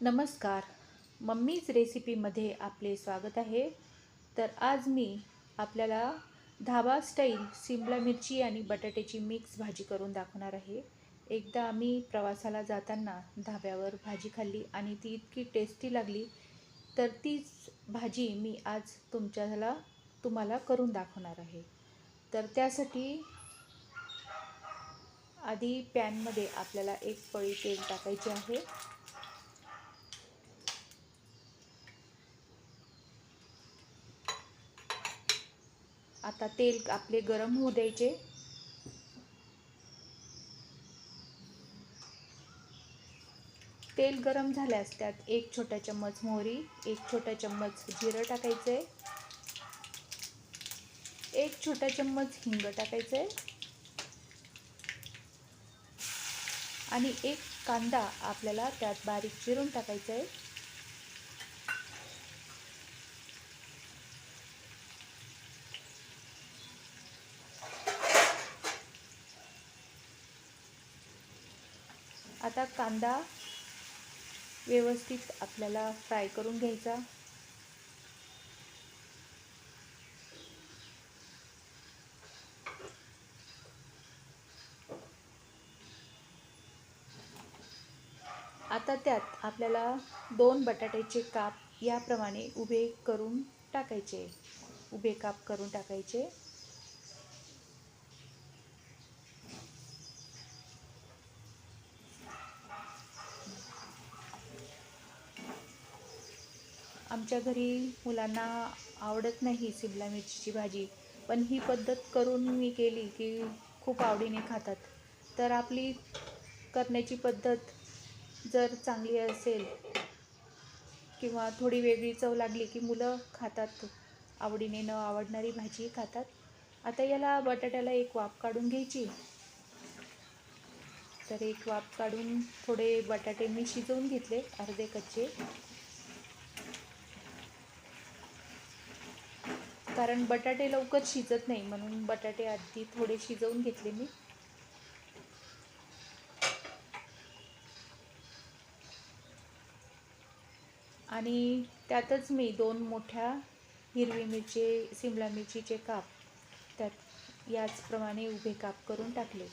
नमस्कार. मम्मीज रेसिपीमध्ये आपले स्वागत आहे. तर आज मी आपल्याला धाबा स्टाईल सिमला मिरची आणि बटाट्याची मिक्स भाजी करून दाखवणार आहे. एकदा आम्ही प्रवासाला जाताना धाब्यावर भाजी खाल्ली आणि ती इतकी टेस्टी लागली तर तीच भाजी मी आज तुमच्याला तुम्हाला करून दाखवणार आहे. तर त्यासाठी आधी पॅनमध्ये आपल्याला एक पळी तेल टाकायचे आहे. आता तेल आपले गरम होऊ द्यायचे. तेल गरम झाल्यास त्यात एक छोटा चम्मच मोहरी एक छोटा चम्मच जिरं टाकायचं. आहे एक छोटा चम्मच हिंग टाकायचं. आहे आणि एक कांदा आपल्याला त्यात बारीक चिरून टाकायचा. आहे आता कांदा व्यवस्थित आपल्याला फ्राय करून घ्यायचा. आता त्यात आपल्याला दोन बटाट्याचे काप याप्रमाणे उभे करून टाकायचे. उभे काप करून टाकायचे. आमच्या घरी मुलांना आवडत नाही सिमला मिरचीची भाजी पण ही पद्धत करून मी केली की खूप आवडीने खातात. तर आपली करण्याची पद्धत जर चांगली असेल किंवा थोडी वेगळी चव लागली की मुलं खातात आवडीने न आवडणारी भाजी खातात. आता याला बटाट्याला एक वाफ काढून घ्यायची. तर एक वाफ काढून थोडे बटाटे मी शिजवून घेतले अर्धे कच्चे. कारण बटाटे लवकर शिजत नाही म्हणून बटाटे आधी थोडे शिजवून घेतले मी. आणि त्यातच मी दोन मोठ्या हिरवी मिरची सिमला मिरचीचे काप त्यात याचप्रमाणे उभे काप करून टाकले.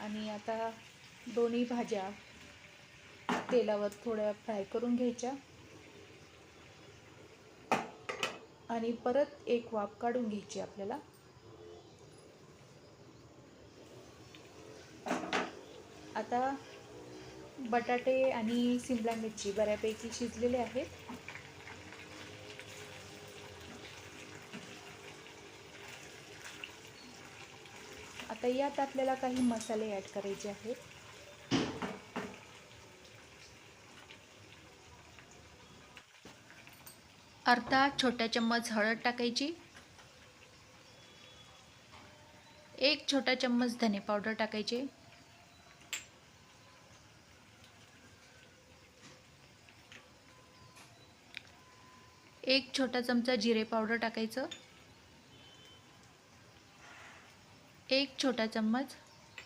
आणि आता दोन्ही भाज्या तेलावर थोड्या फ्राय करून घ्यायच्या. आणि परत एक वाफ काढून घ्यायची आपल्याला. आता बटाटे आणि सिमला मिरची बऱ्यापैकी शिजलेले आहेत. आता यात आपल्याला काही मसाले ॲड करायचे आहेत. अर्धा छोटा चम्मच हळद टाकायची. एक छोटा चम्मच धने पावडर टाकायचे. एक छोटा चमचा जिरे पावडर टाकायचं. एक छोटा चम्मच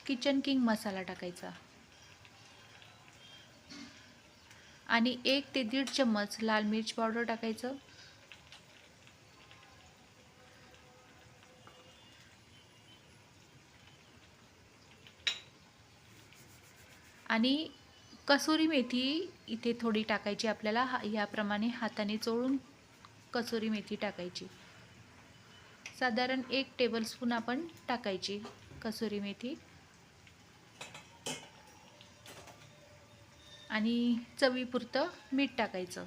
किचन किंग मसाला टाकायचा. आणि एक ते दीड चम्मच लाल मिरच पावडर टाकायचं. आणि कसुरी मेथी इथे थोडी टाकायची आपल्याला. हा याप्रमाणे हाताने चोळून कसुरी मेथी टाकायची. साधारण एक टेबलस्पून आपण टाकायची कसुरी मेथी. आणि चवीपुरतं मीठ टाकायचं.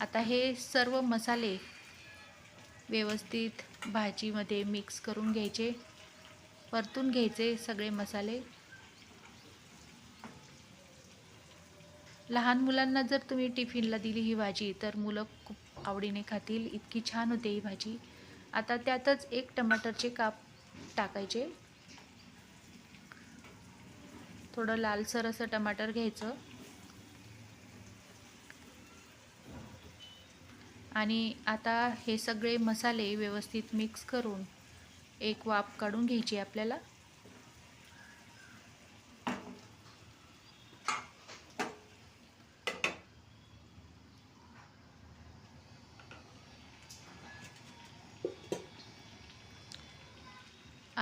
आता हे सर्व मसाले व्यवस्थित भाजीमध्ये मिक्स करून घ्यायचे. परतून घ्यायचे सगळे मसाले. लहान मुलांना जर तुम्ही टिफिनला दिली ही भाजी तर मुलं खूप आवडीने खातील. इतकी छान होते ही भाजी. आता त्यातच एक टमाटरचे काप टाकायचे. थोडं लालसर असं टमाटर घ्यायचं. आणि आता हे सगळे मसाले व्यवस्थित मिक्स करून एक वाफ काढून घ्यायची आपल्याला.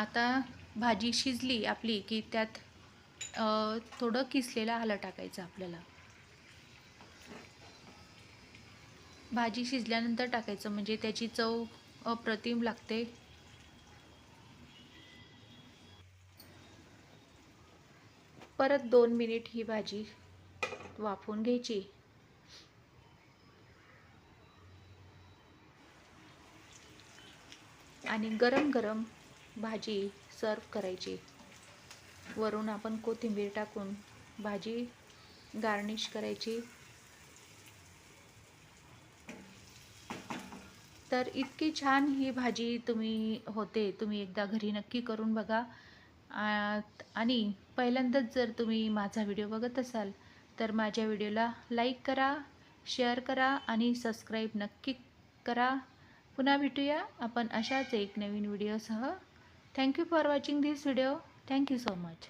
आता भाजी शिजली आपली की त्यात थोडं किसलेलं आलं टाकायचं आपल्याला. भाजी शिजल्यानंतर टाकायचं म्हणजे त्याची चव अप्रतिम लागते. परत दोन मिनिट ही भाजी वाफवून घ्यायची. आणि गरम गरम भाजी सर्व करायची. वरून आपण कोथिंबीर टाकून भाजी गार्निश करायची. तर इतकी छान ही भाजी तुम्ही होते तुम्ही एकदा घरी नक्की करून बघा. आणि पहिल्यांदाच जर तुम्ही माझा व्हिडिओ बघत असाल तर माझ्या व्हिडिओला लाईक करा शेअर करा आणि सबस्क्राईब नक्की करा. पुन्हा भेटूया आपण अशाच एक नवीन व्हिडिओसह. Thank you for watching this video. Thank you so much.